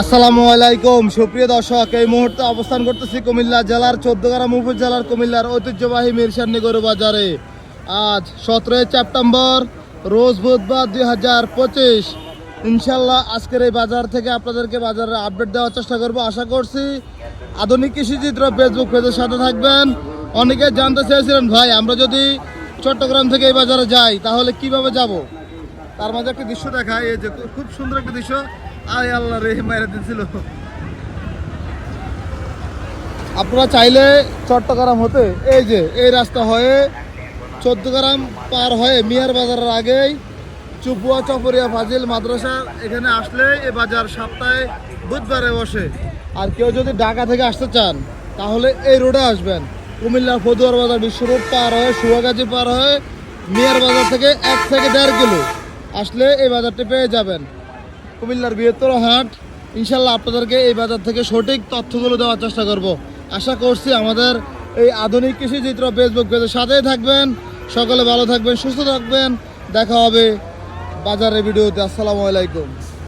আসসালামু আলাইকুম। সুপ্রিয় দর্শক, এই মুহূর্তে অবস্থান করতেছি কুমিল্লা জেলার চোদ্দগ্রাম উপজেলার কুমিল্লার ঐতিহ্যবাহী মিরসান্নি বাজারে। আজ সতেরোই সেপ্টেম্বর, রোজ বুধবার দুই হাজার পঁচিশ। ইনশাল্লাহ আজকের এই বাজার থেকে আপনাদেরকে বাজারের আপডেট দেওয়ার চেষ্টা করব। আশা করছি আধুনিক কৃষি চিত্র ফেসবুক পেজের সাথে থাকবেন। অনেকে জানতে চেয়েছিলেন, ভাই, আমরা যদি চট্টগ্রাম থেকে এই বাজারে যাই, তাহলে কীভাবে যাব? তার মাঝে একটা দৃশ্য দেখায় এই যে খুব সুন্দর একটা দৃশ্য। আল্লাহ আপনারা চাইলে চট্টগ্রাম হতে, এই যে, এই রাস্তা হয়ে চোদ্দগ্রাম পার হয়ে মিয়ার বাজারের আগেই চুপুয়া, চপরিয়া, ফাজিল, মাদ্রাসা, এখানে আসলে এ বাজার সপ্তাহে বুধবারে বসে। আর কেউ যদি ঢাকা থেকে আসতে চান, তাহলে এই রোডে আসবেন। কুমিল্লা ফদুয়ার বাজার বিশ্ব রোড পার হয়ে, সুয়াগাজী পার হয়ে মিয়ার বাজার থেকে এক থেকে দেড় কিলো। আসলে এই বাজারটি পেয়ে যাবেন। কুমিল্লার বৃহত্তর হাট, ইনশাল্লাহ আপনাদেরকে এই বাজার থেকে সঠিক তথ্যগুলো দেওয়ার চেষ্টা করব। আশা করছি আমাদের এই আধুনিক কৃষি চিত্র ফেসবুক পেজের সাথেই থাকবেন। সকলে ভালো থাকবেন, সুস্থ থাকবেন। দেখা হবে বাজারের ভিডিওতে। আসসালামু আলাইকুম।